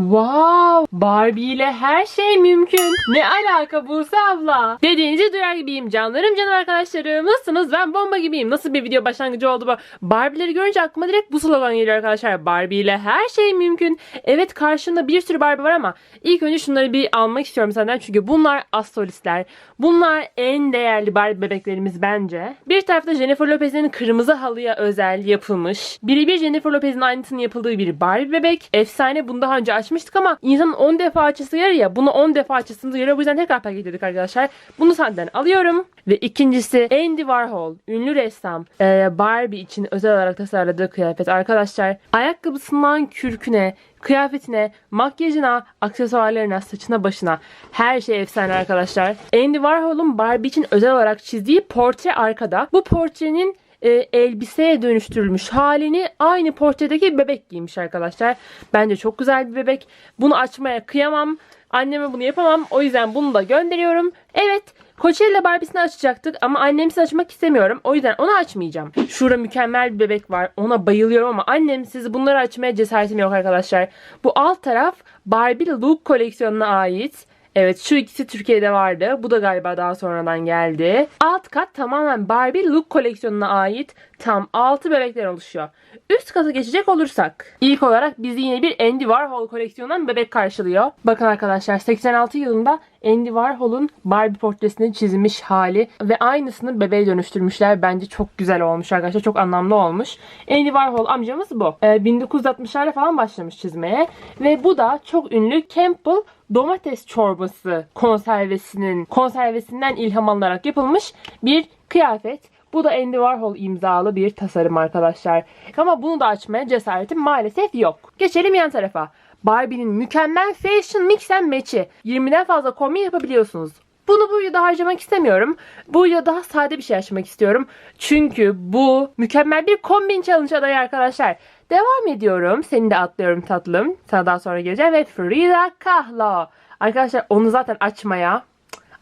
Wow! Barbie ile her şey mümkün. Ne alaka Buse abla? Dediğinizi duyar gibiyim canlarım canım arkadaşlarım. Nasılsınız? Ben bomba gibiyim. Nasıl bir video başlangıcı oldu bu? Barbie'leri görünce aklıma direkt bu slogan geliyor arkadaşlar. Barbie ile her şey mümkün. Evet karşımda bir sürü Barbie var ama ilk önce şunları bir almak istiyorum senden. Çünkü bunlar astrolistler. Bunlar en değerli Barbie bebeklerimiz bence. Bir tarafta Jennifer Lopez'in kırmızı halıya özel yapılmış. Birebir Jennifer Lopez'in aynısının yapıldığı bir Barbie bebek. Efsane bunu daha önce açmıştık ama insanın 10 defa açısı yarı ya. Bunu 10 defa açısını yarı. Bu yüzden tekrar paketledik arkadaşlar. Bunu senden alıyorum. Ve ikincisi Andy Warhol. Ünlü ressam. Ee, Barbie için özel olarak tasarladığı kıyafet. Arkadaşlar ayakkabısından kürküne, kıyafetine, makyajına, aksesuarlarına, saçına, başına her şey efsane arkadaşlar. Andy Warhol'un Barbie için özel olarak çizdiği portre arkada. Bu portrenin e, elbiseye dönüştürülmüş halini aynı portredeki bebek giymiş arkadaşlar. Bence çok güzel bir bebek. Bunu açmaya kıyamam. Anneme bunu yapamam. O yüzden bunu da gönderiyorum. Evet. Coachella Barbie'sini açacaktık ama annemsiz açmak istemiyorum. O yüzden onu açmayacağım. Şurada mükemmel bir bebek var. Ona bayılıyorum ama annemsiz bunları açmaya cesaretim yok arkadaşlar. Bu alt taraf Barbie Look koleksiyonuna ait. Evet şu ikisi Türkiye'de vardı. Bu da galiba daha sonradan geldi. Alt kat tamamen Barbie Look koleksiyonuna ait tam 6 bebekler oluşuyor. Üst kata geçecek olursak ilk olarak bizi yine bir Andy Warhol koleksiyonundan bebek karşılıyor. Bakın arkadaşlar 86 yılında Andy Warhol'un Barbie portresini çizmiş hali ve aynısını bebeğe dönüştürmüşler. Bence çok güzel olmuş arkadaşlar. Çok anlamlı olmuş. Andy Warhol amcamız bu. Ee, 1960'larda falan başlamış çizmeye. Ve bu da çok ünlü Campbell domates çorbası konservesinin konservesinden ilham alınarak yapılmış bir kıyafet. Bu da Andy Warhol imzalı bir tasarım arkadaşlar. Ama bunu da açmaya cesaretim maalesef yok. Geçelim yan tarafa. Barbie'nin mükemmel fashion mix and match'i. 20'den fazla kombin yapabiliyorsunuz. Bunu bu videoda harcamak istemiyorum. Bu videoda daha sade bir şey açmak istiyorum. Çünkü bu mükemmel bir kombin challenge adayı arkadaşlar. Devam ediyorum. Seni de atlıyorum tatlım. Sana daha sonra geleceğim ve Frida Kahlo. Arkadaşlar onu zaten açmaya,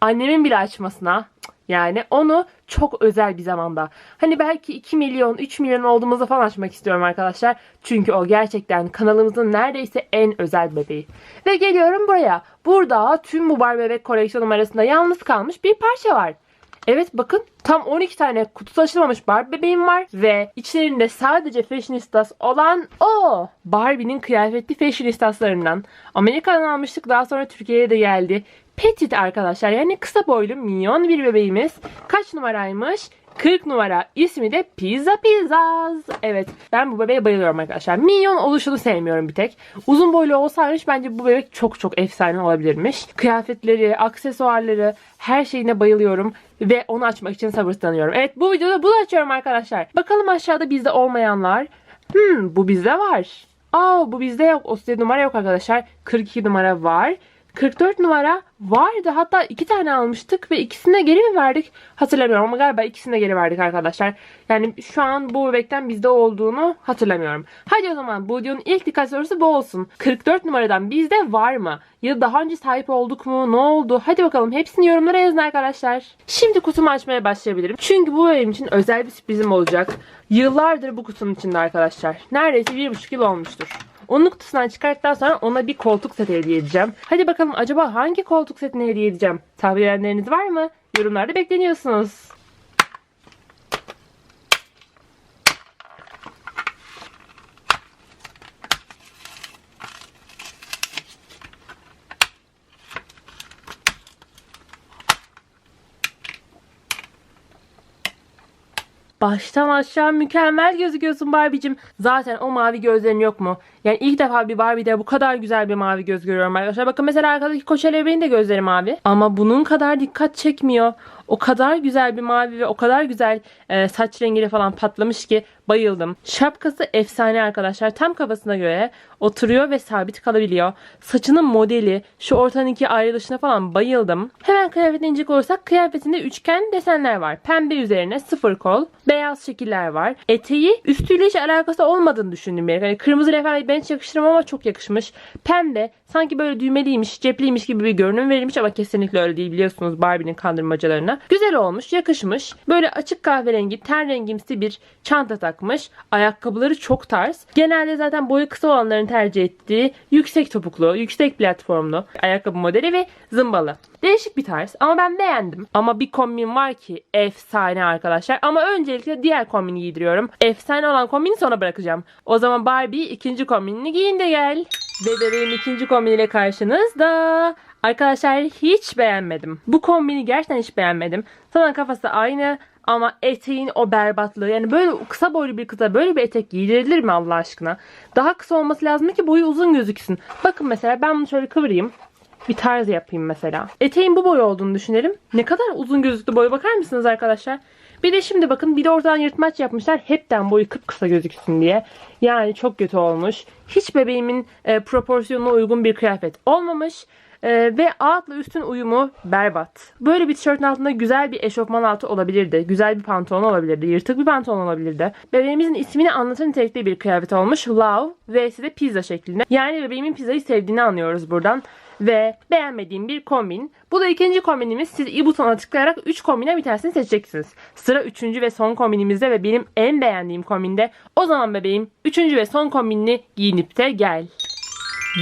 annemin bile açmasına yani onu çok özel bir zamanda. Hani belki 2 milyon, 3 milyon olduğumuzda falan açmak istiyorum arkadaşlar. Çünkü o gerçekten kanalımızın neredeyse en özel bebeği. Ve geliyorum buraya. Burada tüm bu Barbie bebek koleksiyonum arasında yalnız kalmış bir parça var. Evet bakın tam 12 tane kutusu açılmamış Barbie bebeğim var ve içlerinde sadece fashionistas olan o Barbie'nin kıyafetli fashionistaslarından Amerika'dan almıştık daha sonra Türkiye'ye de geldi. Petit arkadaşlar yani kısa boylu minyon bir bebeğimiz. Kaç numaraymış? 40 numara ismi de Pizza Pizzas. Evet ben bu bebeğe bayılıyorum arkadaşlar. Minyon oluşunu sevmiyorum bir tek. Uzun boylu olsaymış bence bu bebek çok çok efsane olabilirmiş. Kıyafetleri, aksesuarları her şeyine bayılıyorum. Ve onu açmak için sabırsızlanıyorum. Evet bu videoda bunu açıyorum arkadaşlar. Bakalım aşağıda bizde olmayanlar. Hmm bu bizde var. Aa bu bizde yok. 37 numara yok arkadaşlar. 42 numara var. 44 numara vardı. Hatta iki tane almıştık ve ikisini de geri mi verdik? Hatırlamıyorum ama galiba ikisini de geri verdik arkadaşlar. Yani şu an bu bebekten bizde olduğunu hatırlamıyorum. Hadi o zaman bu videonun ilk dikkat sorusu bu olsun. 44 numaradan bizde var mı? Ya da daha önce sahip olduk mu? Ne oldu? Hadi bakalım hepsini yorumlara yazın arkadaşlar. Şimdi kutumu açmaya başlayabilirim. Çünkü bu benim için özel bir sürprizim olacak. Yıllardır bu kutunun içinde arkadaşlar. Neredeyse 1,5 yıl olmuştur. Onun kutusundan çıkarttıktan sonra ona bir koltuk seti hediye edeceğim. Hadi bakalım acaba hangi koltuk setini hediye edeceğim? Tahmin edenleriniz var mı? Yorumlarda bekleniyorsunuz. Baştan aşağı mükemmel gözüküyorsun Barbie'cim. Zaten o mavi gözlerin yok mu? Yani ilk defa bir Barbie'de bu kadar güzel bir mavi göz görüyorum arkadaşlar. Bakın mesela arkadaki Coachella bebeğin de gözleri mavi. Ama bunun kadar dikkat çekmiyor. O kadar güzel bir mavi ve o kadar güzel e, saç rengiyle falan patlamış ki bayıldım. Şapkası efsane arkadaşlar. Tam kafasına göre oturuyor ve sabit kalabiliyor. Saçının modeli, şu ortadan iki ayrılışına falan bayıldım. Hemen kıyafetine inecek olursak kıyafetinde üçgen desenler var. Pembe üzerine sıfır kol, beyaz şekiller var. Eteği üstüyle hiç alakası olmadığını düşündüm. Yani kırmızı levha Ben hiç yakıştırmam ama çok yakışmış. Pembe. Sanki böyle düğmeliymiş, cepliymiş gibi bir görünüm verilmiş ama kesinlikle öyle değil biliyorsunuz Barbie'nin kandırmacalarına. Güzel olmuş, yakışmış. Böyle açık kahverengi, ten rengimsi bir çanta takmış. Ayakkabıları çok tarz. Genelde zaten boyu kısa olanların tercih ettiği yüksek topuklu, yüksek platformlu ayakkabı modeli ve zımbalı. Değişik bir tarz ama ben beğendim. Ama bir kombin var ki efsane arkadaşlar. Ama öncelikle diğer kombini giydiriyorum. Efsane olan kombini sonra bırakacağım. O zaman Barbie ikinci kombinini giyin de gel. Ve bebeğim ikinci kombiniyle karşınızda. Arkadaşlar hiç beğenmedim. Bu kombini gerçekten hiç beğenmedim. Sana kafası aynı ama eteğin o berbatlığı. Yani böyle kısa boylu bir kıza böyle bir etek giydirilir mi Allah aşkına? Daha kısa olması lazım ki boyu uzun gözüksün. Bakın mesela ben bunu şöyle kıvırayım. Bir tarz yapayım mesela. Eteğin bu boy olduğunu düşünelim. Ne kadar uzun gözüktü boyu bakar mısınız arkadaşlar? Bir de şimdi bakın bir de ortadan yırtmaç yapmışlar. Hepten boyu kıpkısa gözüksün diye. Yani çok kötü olmuş. Hiç bebeğimin e, proporsiyonuna uygun bir kıyafet olmamış. E, ve altla üstün uyumu berbat. Böyle bir tişörtün altında güzel bir eşofman altı olabilirdi. Güzel bir pantolon olabilirdi. Yırtık bir pantolon olabilirdi. Bebeğimizin ismini anlatan nitelikte bir kıyafet olmuş. Love vs de pizza şeklinde. Yani bebeğimin pizzayı sevdiğini anlıyoruz buradan ve beğenmediğim bir kombin. Bu da ikinci kombinimiz. Siz i butonuna tıklayarak 3 kombine bir tanesini seçeceksiniz. Sıra üçüncü ve son kombinimizde ve benim en beğendiğim kombinde. O zaman bebeğim üçüncü ve son kombinini giyinip de gel.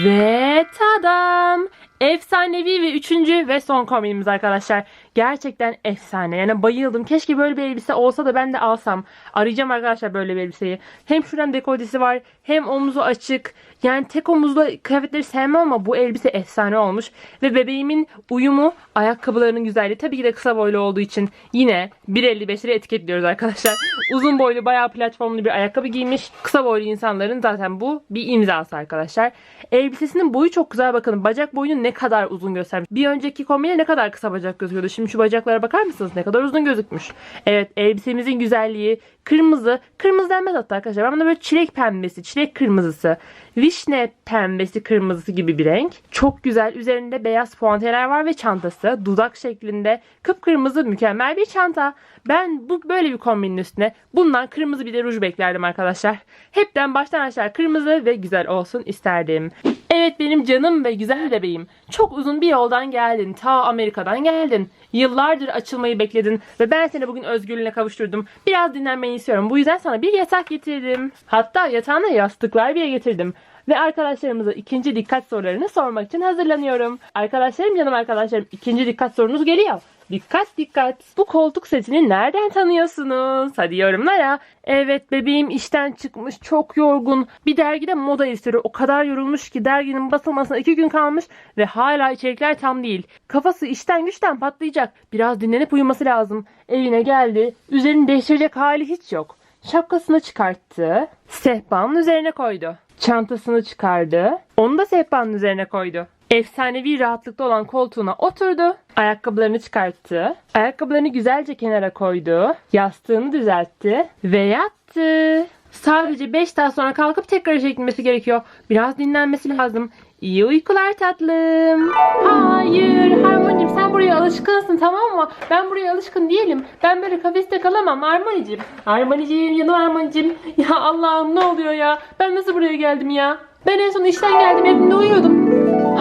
Ve tadam! Efsanevi ve üçüncü ve son kombinimiz arkadaşlar. Gerçekten efsane. Yani bayıldım. Keşke böyle bir elbise olsa da ben de alsam. Arayacağım arkadaşlar böyle bir elbiseyi. Hem şuradan dekoltesi var hem omuzu açık. Yani tek omuzlu kıyafetleri sevmem ama bu elbise efsane olmuş. Ve bebeğimin uyumu, ayakkabılarının güzelliği. Tabii ki de kısa boylu olduğu için yine 1.55'leri etiketliyoruz arkadaşlar. Uzun boylu bayağı platformlu bir ayakkabı giymiş. Kısa boylu insanların zaten bu bir imzası arkadaşlar. Elbisesinin boyu çok güzel bakın. Bacak boyunu ne kadar uzun göstermiş. Bir önceki kombine ne kadar kısa bacak gözüküyordu. Şimdi şu bacaklara bakar mısınız? Ne kadar uzun gözükmüş. Evet elbisemizin güzelliği. Kırmızı. Kırmızı denmez hatta arkadaşlar. Ben buna böyle çilek pembesi, çilek kırmızısı, vişne pembesi kırmızısı gibi bir renk. Çok güzel. Üzerinde beyaz puanteler var ve çantası. Dudak şeklinde kıpkırmızı mükemmel bir çanta. Ben bu böyle bir kombinin üstüne bundan kırmızı bir de ruj beklerdim arkadaşlar. Hepten baştan aşağı kırmızı ve güzel olsun isterdim. Evet benim canım ve güzel bebeğim. Çok uzun bir yoldan geldin. Ta Amerika'dan geldin. Yıllardır açılmayı bekledin ve ben seni bugün özgürlüğüne kavuşturdum. Biraz dinlenmeni istiyorum. Bu yüzden sana bir yatak getirdim. Hatta yatağına yastıklar bile getirdim. Ve arkadaşlarımıza ikinci dikkat sorularını sormak için hazırlanıyorum. Arkadaşlarım canım arkadaşlarım ikinci dikkat sorunuz geliyor. Dikkat dikkat. Bu koltuk setini nereden tanıyorsunuz? Hadi yorumlara. Evet bebeğim işten çıkmış çok yorgun. Bir dergide moda istiyor. O kadar yorulmuş ki derginin basılmasına iki gün kalmış ve hala içerikler tam değil. Kafası işten güçten patlayacak. Biraz dinlenip uyuması lazım. Evine geldi. Üzerini değiştirecek hali hiç yok. Şapkasını çıkarttı. Sehpanın üzerine koydu. Çantasını çıkardı. Onu da sehpanın üzerine koydu. Efsanevi rahatlıkta olan koltuğuna oturdu. Ayakkabılarını çıkarttı. Ayakkabılarını güzelce kenara koydu. Yastığını düzeltti. Ve yattı. Sadece 5 saat sonra kalkıp tekrar işe gitmesi gerekiyor. Biraz dinlenmesi lazım. İyi uykular tatlım. Hayır Harmonicim sen buraya alışkınsın tamam mı? Ben buraya alışkın değilim. Ben böyle kafeste kalamam Harmonicim. Harmonicim yanım Harmonicim. Ya Allah'ım ne oluyor ya? Ben nasıl buraya geldim ya? Ben en son işten geldim evimde uyuyordum.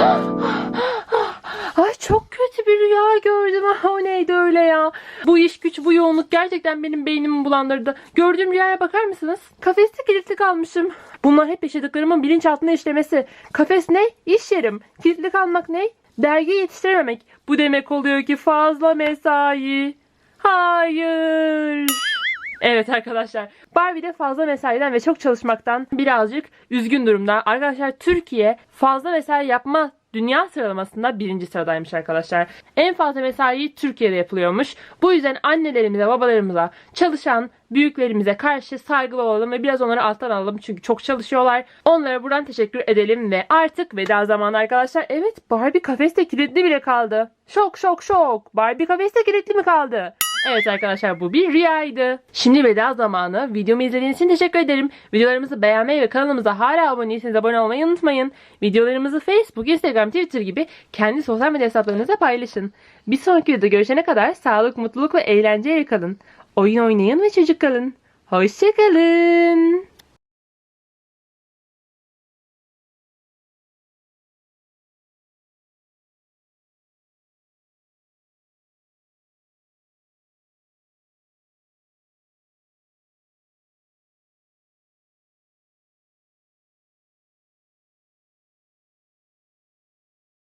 Ay çok kötü bir rüya gördüm. O neydi öyle ya? Bu iş güç bu yoğunluk gerçekten benim beynimi bulandırdı. Gördüğüm rüyaya bakar mısınız? Kafeste kilitli kalmışım. Bunlar hep yaşadıklarımın bilinçaltına işlemesi. Kafes ne? İş yerim. Kilitli kalmak ne? Dergi yetiştirememek. Bu demek oluyor ki fazla mesai. Hayır. Evet arkadaşlar. Barbie'de fazla mesaiden ve çok çalışmaktan birazcık üzgün durumda. Arkadaşlar Türkiye fazla mesai yapma dünya sıralamasında birinci sıradaymış arkadaşlar. En fazla mesai Türkiye'de yapılıyormuş. Bu yüzden annelerimize, babalarımıza, çalışan büyüklerimize karşı saygılı olalım ve biraz onları alttan alalım. Çünkü çok çalışıyorlar. Onlara buradan teşekkür edelim ve artık veda zamanı arkadaşlar. Evet Barbie kafeste kilitli bile kaldı. Şok şok şok. Barbie kafeste kilitli mi kaldı? Evet arkadaşlar bu bir rüyaydı. Şimdi veda zamanı. Videomu izlediğiniz için teşekkür ederim. Videolarımızı beğenmeyi ve kanalımıza hala abone değilseniz abone olmayı unutmayın. Videolarımızı Facebook, Instagram, Twitter gibi kendi sosyal medya hesaplarınızda paylaşın. Bir sonraki videoda görüşene kadar sağlık, mutluluk ve eğlenceyle kalın. Oyun oynayın ve çocuk kalın. Hoşçakalın.